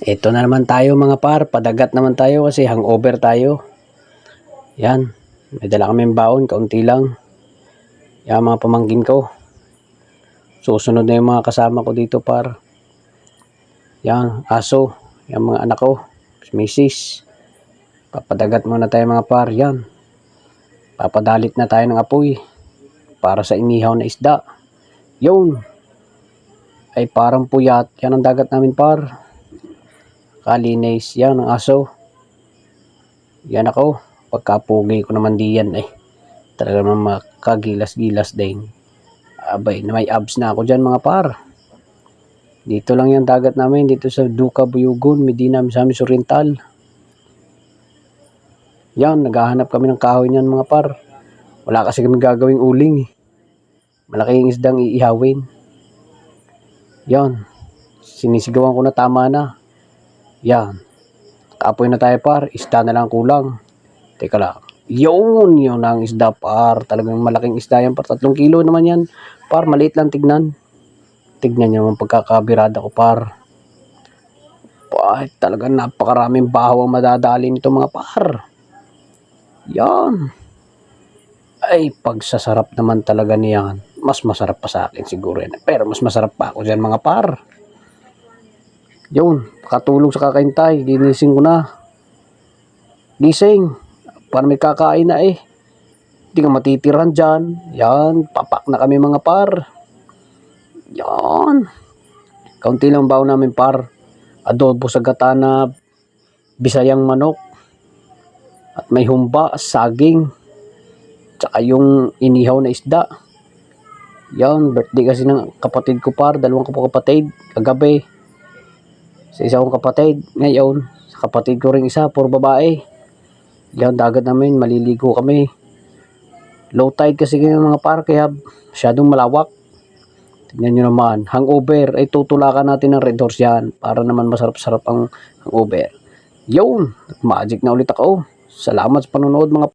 Ito na naman tayo mga par, padagat naman tayo kasi hangover tayo. Yan, may dala kaming baon, kaunti lang. Yan mga pamangkin ko. Susunod na yung mga kasama ko dito par. Yan, aso. Yan mga anak ko. Misis. Papadagat muna tayo mga par. Yan. Papadalit na tayo ng apoy. Para sa inihaw na isda. Yun. Ay parang puyat. Yan ang dagat namin par. Kalinis. Yan ang aso. Yan ako. Pagkapugi ko naman diyan eh. Talaga naman makagilas-gilas din. Abay, may abs na ako dyan mga par. Dito lang yung dagat namin, dito sa Duca Buyugon, Medina, Misamis Oriental. Yan, naghahanap kami ng kahoy niyan mga par. Wala kasi kami gagawing uling eh. Malaking isdang iihawin. Yan, sinisigawan ko na tama na. Yan, kaapoy na tayo par, isda na lang kulang. Teka lang. Yun, yun ang isda par. Talagang malaking isda yan par. Tatlong kilo naman yan. Par, maliit lang tignan. Tignan nyo pagkakabirada ko par. Ay, talagang napakaraming baho ang madadali nito mga par. Yan. Ay, pagsasarap naman talaga niyan. Mas masarap pa sa akin siguro yan. Pero mas masarap pa ako dyan mga par. Yun, katulog sa kakaintay. Ginising ko na. Gising. Para may kakain na eh. Hindi ka matitiran dyan. Yan, papak na kami mga par. Yan. Kaunti lang baon namin par. Adobo sa gata na bisayang manok. At may humba, saging. Tsaka yung inihaw na isda. Yan, birthday kasi ng kapatid ko par. Dalawang kapatid. Kagabi. Sa isa kong kapatid. Ngayon, sa kapatid ko ring isa, puro babae. Yan, dagat namin, maliligo kami. Low tide kasi ngayon mga par, kaya masyadong malawak. Tingnan nyo naman, hangover, ay tutulakan natin ng red horse yan para naman masarap-sarap ang hangover. Yun, magic na ulit ako. Salamat sa panonood mga